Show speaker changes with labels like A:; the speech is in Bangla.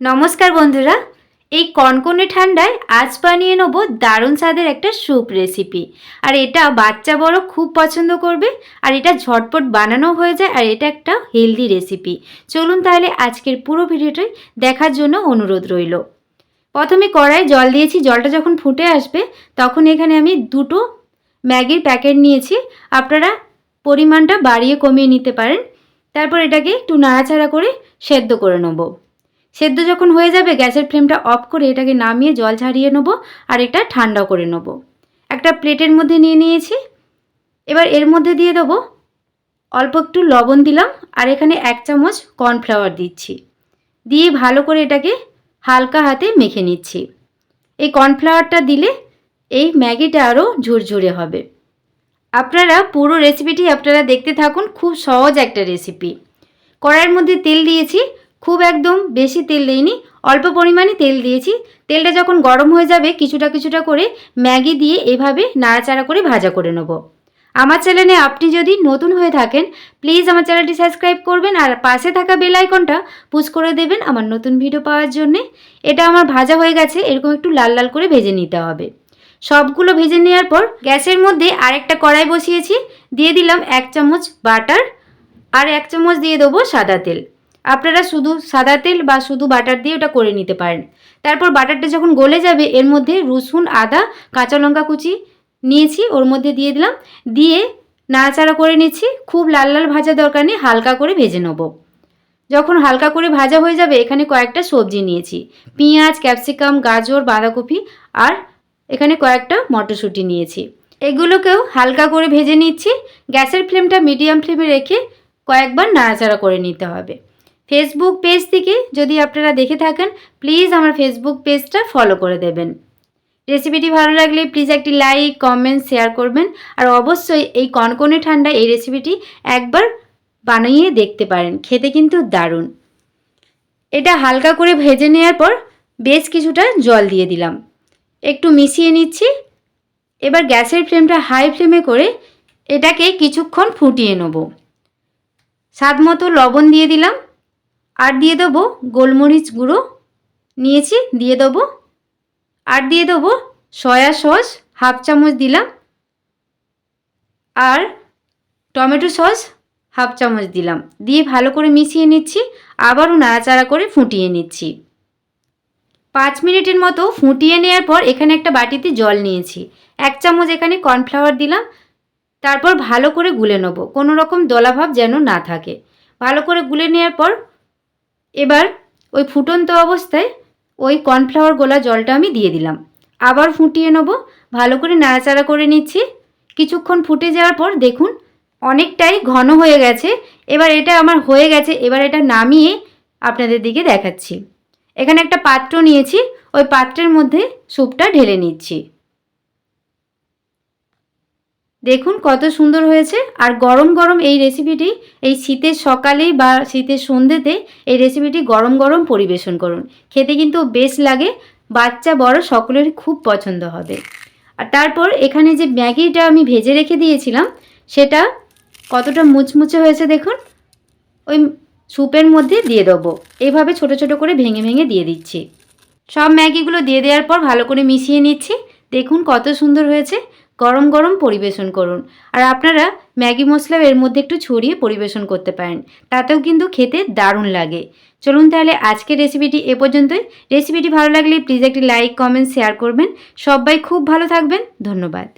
A: নমস্কার বন্ধুরা, এই কনকনে ঠান্ডায় আজ বানিয়ে নেব দারুণ স্বাদের একটা স্যুপ রেসিপি। আর এটা বাচ্চা বড় খুব পছন্দ করবে, আর এটা ঝটপট বানানো হয়ে যায়, আর এটা একটা হেলদি রেসিপি। চলুন তাহলে আজকের পুরো ভিডিওটাই দেখার জন্য অনুরোধ রইল। প্রথমে কড়াই জল দিয়েছি, জলটা যখন ফুটে আসবে, তখন এখানে আমি দুটো ম্যাগির প্যাকেট নিয়েছি। আপনারা পরিমাণটা বাড়িয়ে কমিয়ে নিতে পারেন। তারপর এটাকে একটু নাড়াচাড়া করে সেদ্ধ করে নেব। সেদ্ধ যখন হয়ে যাবে, গ্যাসের ফ্লেমটা অফ করে এটাকে নামিয়ে জল ঝারিয়ে নেব আর এটা ঠান্ডা করে নেব। একটা প্লেটের মধ্যে নিয়ে নিয়েছি। এবার এর মধ্যে দিয়ে দেবো অল্প একটু লবণ দিলাম আর এখানে এক চামচ কর্নফ্লাওয়ার দিচ্ছি। দিয়ে ভালো করে এটাকে হালকা হাতে মেখে নিচ্ছি। এই কর্নফ্লাওয়ারটা দিলে এই ম্যাগিটা আরও ঝুরঝুরে হবে। আপনারা পুরো রেসিপিটি আপনারা দেখতে থাকুন, খুব সহজ একটা রেসিপি। কড়াইয়ের মধ্যে তেল দিয়েছি খুব একদম বেশি তেল দিইনি, অল্প পরিমাণে তেল দিয়েছি। তেলটা যখন গরম হয়ে যাবে, কিছুটা কিছুটা করে ম্যাগি দিয়ে এভাবে নাড়াচাড়া করে ভাজা করে নেব। আমার চ্যানেলে আপনি যদি নতুন হয়ে থাকেন, প্লিজ আমার চ্যানেলটি সাবস্ক্রাইব করবেন আর পাশে থাকা বেল আইকনটা পুশ করে দেবেন আমার নতুন ভিডিও পাওয়ার জন্যে। এটা আমার ভাজা হয়ে গেছে, এরকম একটু লাল লাল করে ভেজে নিতে হবে। সবগুলো ভেজে নেওয়ার পর গ্যাসের মধ্যে আরেকটা কড়াই বসিয়েছি, দিয়ে দিলাম এক চামচ বাটার আর এক চামচ দিয়ে দেবো সাদা তেল। আপনারা শুধু সাদা তেল বা শুধু বাটার দিয়ে ওটা করে নিতে পারেন। তারপর বাটারটা যখন গলে যাবে, এর মধ্যে রসুন, আদা, কাঁচা লঙ্কা কুচি নিয়েছি, ওর মধ্যে দিয়ে দিলাম। দিয়ে নাড়াচাড়া করে নিচ্ছি, খুব লাল লাল ভাজা দরকার নেই, হালকা করে ভেজে নেব। যখন হালকা করে ভাজা হয়ে যাবে, এখানে কয়েকটা সবজি নিয়েছি। পেঁয়াজ, ক্যাপসিকাম, গাজর, বাঁধাকপি আর এখানে কয়েকটা মটরশুঁটি নিয়েছি। এগুলোকেও হালকা করে ভেজে নিচ্ছি। গ্যাসের ফ্লেমটা মিডিয়াম ফ্লেমে রেখে কয়েকবার নাড়াচাড়া করে নিতে হবে। ফেসবুক পেজ থেকে যদি আপনারা দেখে থাকেন প্লিজ আমার ফেসবুক পেজটা ফলো করে দেবেন। রেসিপিটি ভালো লাগলে প্লিজ একটি লাইক কমেন্ট শেয়ার করবেন। আর অবশ্যই এই কনকনে ঠান্ডা এই রেসিপিটি একবার বানিয়ে দেখতে পারেন। খেতে কিন্তু দারুণ। এটা হালকা করে ভেজে নেওয়ার পর বেশ কিছুটা জল দিয়ে দিলাম। একটু মিশিয়ে নিচ্ছি। এবার গ্যাসের ফ্লেমটা হাই ফ্লেমে করে এটাকে কিছুক্ষণ ফুটিয়ে নেব। স্বাদ মতো লবণ দিয়ে দিলাম। আর দিয়ে দেবো গোলমরিচ গুঁড়ো। নিয়েছি, দিয়ে দেবো। আর দিয়ে দেবো সয়া সস, হাফ চামচ দিলাম। আর টমেটো সস, হাফ চামচ দিলাম। দিয়ে ভালো করে মিশিয়ে নিচ্ছি, আবারও নাড়াচাড়া করে ফুটিয়ে নিচ্ছি। পাঁচ মিনিটের মতো ফুটিয়ে নেওয়ার পর এখানে একটা বাটিতে জল নিয়েছি। এক চামচ এখানে কর্নফ্লাওয়ার দিলাম। তারপর ভালো করে গুলে নেব। কোনো রকম দলাভাব যেন না থাকে। ভালো করে গুলে নেওয়ার পর এবার ওই ফুটন্ত অবস্থায় ওই কর্নফ্লাওয়ার গোলা জলটা আমি দিয়ে দিলাম। আবার ফুটিয়ে নেব। ভালো করে নাড়াচাড়া করে নিচ্ছি। কিছুক্ষণ ফুটে যাওয়ার পর দেখুন, অনেকটাই ঘন হয়ে গেছে। এবার এটা আমার হয়ে গেছে। এবার এটা নামিয়ে আপনাদের দিকে দেখাচ্ছি। এখানে একটা পাত্র নিয়েছি। ওই পাত্রের মধ্যে স্যুপটা ঢেলে নিচ্ছি। দেখুন কত সুন্দর হয়েছে। আর গরম গরম এই রেসিপিটি এই শীতের সকালেই বা শীতের সন্ধ্যেতে এই রেসিপিটি গরম গরম পরিবেশন করুন। খেতে কিন্তু বেশ লাগে, বাচ্চা, বড় সকলেরই খুব পছন্দ হবে। আর তারপর এখানে যে ম্যাগিটা আমি ভেজে রেখে দিয়েছিলাম, সেটা কতটা মুচমুচে হয়েছে দেখুন, ওই স্যুপের মধ্যে দিয়ে দেবো। এইভাবে ছোট ছোট করে ভেঙে ভেঙে দিয়ে দিচ্ছি। সব ম্যাগিগুলো দিয়ে দেওয়ার পর ভালো করে মিশিয়ে নিচ্ছি। দেখুন কত সুন্দর হয়েছে। গরম গরম পরিবেশন করুন। আর আপনারা ম্যাগি মশলাও এর মধ্যে একটু ছড়িয়ে পরিবেশন করতে পারেন। তাতেও কিন্তু খেতে দারুণ লাগে। চলুন তাহলে আজকের রেসিপিটি এ পর্যন্তই। রেসিপিটি ভালো লাগলে প্লিজ একটি লাইক, কমেন্ট, শেয়ার করবেন। সবাই খুব ভালো থাকবেন। ধন্যবাদ।